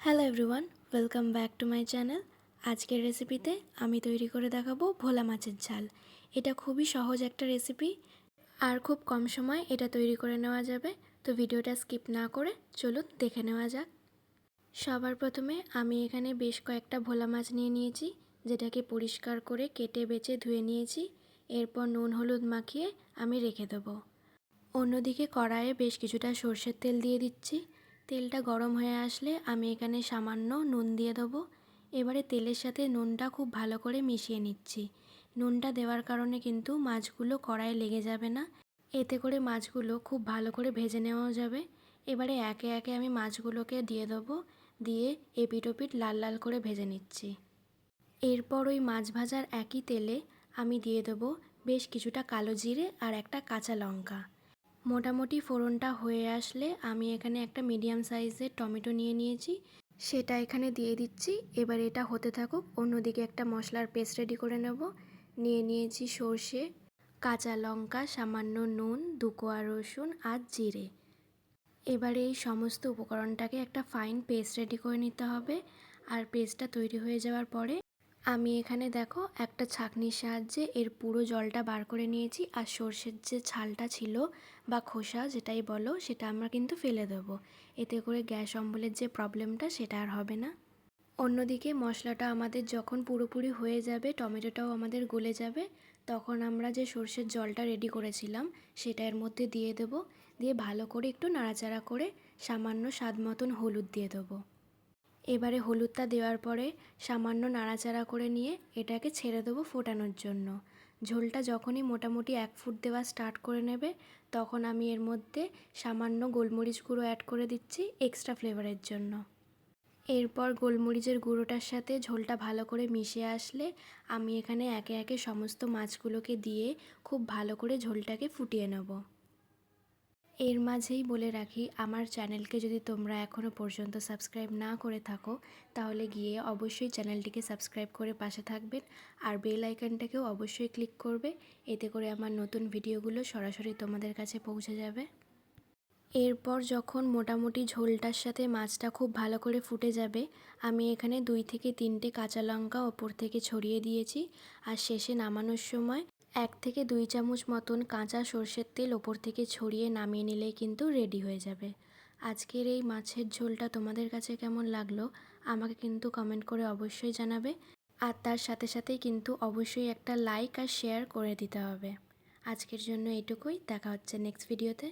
Hello everyone welcome back to my channel আজকের রেসিপিতে আমি তৈরি করে দেখাবো ভোলা মাছের ঝাল। এটা খুবই সহজ একটা রেসিপি আর খুব কম সময় এটা তৈরি করে নেওয়া যাবে। তো ভিডিওটা স্কিপ না করে চলুন দেখে নেওয়া যাক। সবার প্রথমে আমি এখানে বেশ কয়েকটা ভোলা মাছ নিয়ে নিয়েছি, যেটাকে পরিষ্কার করে কেটে বেছে ধুয়ে নিয়েছি। এরপর নুন, হলুদ মাখিয়ে আমি রেখে দেবো। অন্যদিকে কড়াইয়ে বেশ কিছুটা সর্ষের তেল দিয়ে দিচ্ছি। তেলটা গরম হয়ে আসলে আমি এখানে সামান্য নুন দিয়ে দেবো। এবারে তেলের সাথে নুনটা খুব ভালো করে মিশিয়ে নিচ্ছি। নুনটা দেওয়ার কারণে কিন্তু মাছগুলো কড়াইয়ে লেগে যাবে না। এতে করে মাছগুলো খুব ভালো করে ভেজে নেওয়া যাবে। এবারে একে একে আমি মাছগুলোকে দিয়ে দেবো। দিয়ে এপিট ওপিট লাল লাল করে ভেজে নিচ্ছি। এরপর ওই মাছ ভাজার একই তেলে আমি দিয়ে দেবো বেশ কিছুটা কালো জিরে আর একটা কাঁচা লঙ্কা। মোটামুটি ফোড়নটা হয়ে আসলে আমি এখানে একটা মিডিয়াম সাইজের টমেটো নিয়ে নিয়েছি। সেটা এখানে দিয়ে দিচ্ছি। এবার এটা হতে থাকুক, অন্যদিকে একটা মশলার পেস্ট রেডি করে নেব। নিয়ে নিয়েছি সর্ষে, কাঁচা লঙ্কা, সামান্য নুন দুকোয়া রসুন আর জিরে। এবারে এই সমস্ত উপকরণটাকে একটা ফাইন পেস্ট রেডি করে নিতে হবে। আর পেস্টটা তৈরি হয়ে যাওয়ার পরে আমি এখানে দেখো একটা ছাঁকনির সাহায্যে এর পুরো জলটা বার করে নিয়েছি আর সর্ষের যে ছালটা ছিল বা খোসা যেটাই বলো সেটা আমরা কিন্তু ফেলে দেবো। এতে করে গ্যাস অম্বলের যে প্রবলেমটা সেটা আর হবে না। অন্যদিকে মশলাটা আমাদের যখন পুরোপুরি হয়ে যাবে, টমেটোটাও আমাদের গলে যাবে, তখন আমরা যে সর্ষের জলটা রেডি করেছিলাম সেটা এর মধ্যে দিয়ে দেবো। দিয়ে ভালো করে একটু নাড়াচাড়া করে সামান্য স্বাদ মতন হলুদ দিয়ে দেবো। এবারে হলুদটা দেওয়ার পরে সামান্য নাড়াচাড়া করে নিয়ে এটাকে ছেড়ে দেবো ফোটানোর জন্য। ঝোলটা যখনই মোটামুটি এক ফুট দেওয়া স্টার্ট করে নেবে, তখন আমি এর মধ্যে সামান্য গোলমরিচ গুঁড়ো অ্যাড করে দিচ্ছি এক্সট্রা ফ্লেভারের জন্য। এরপর গোলমরিচের গুঁড়োটার সাথে ঝোলটা ভালো করে মিশে আসলে আমি এখানে একে একে সমস্ত মাছগুলোকে দিয়ে খুব ভালো করে ঝোলটাকে ফুটিয়ে নেব। এর মাঝেই বলে রাখি, আমার চ্যানেলকে যদি তোমরা এখনও পর্যন্ত সাবস্ক্রাইব না করে থাকো, তাহলে গিয়ে অবশ্যই চ্যানেলটিকে সাবস্ক্রাইব করে পাশে থাকবেন আর বেল আইকনটাকেও অবশ্যই ক্লিক করবে, এতে করে আমার নতুন ভিডিওগুলো সরাসরি তোমাদের কাছে পৌঁছে যাবে। এরপর যখন মোটামুটি ঝোলটার সাথে মাছটা খুব ভালো করে ফুটে যাবে, আমি এখানে দুই থেকে তিনটে কাঁচা লঙ্কা ওপর থেকে ছড়িয়ে দিয়েছি, আর শেষে নামানোর সময় এক থেকে দুই চামচ মতন কাঁচা সর্ষের তেল ওপর থেকে ছড়িয়ে নামিয়ে নিলেই কিন্তু রেডি হয়ে যাবে। আজকের এই মাছের ঝোলটা তোমাদের কাছে কেমন লাগল, আমাকে কিন্তু কমেন্ট করে অবশ্যই জানাবে। আর তার সাথে সাথেই কিন্তু অবশ্যই একটা লাইক আর শেয়ার করে দিতে হবে। আজকের জন্য এইটুকুই, দেখা হচ্ছে নেক্সট ভিডিওতে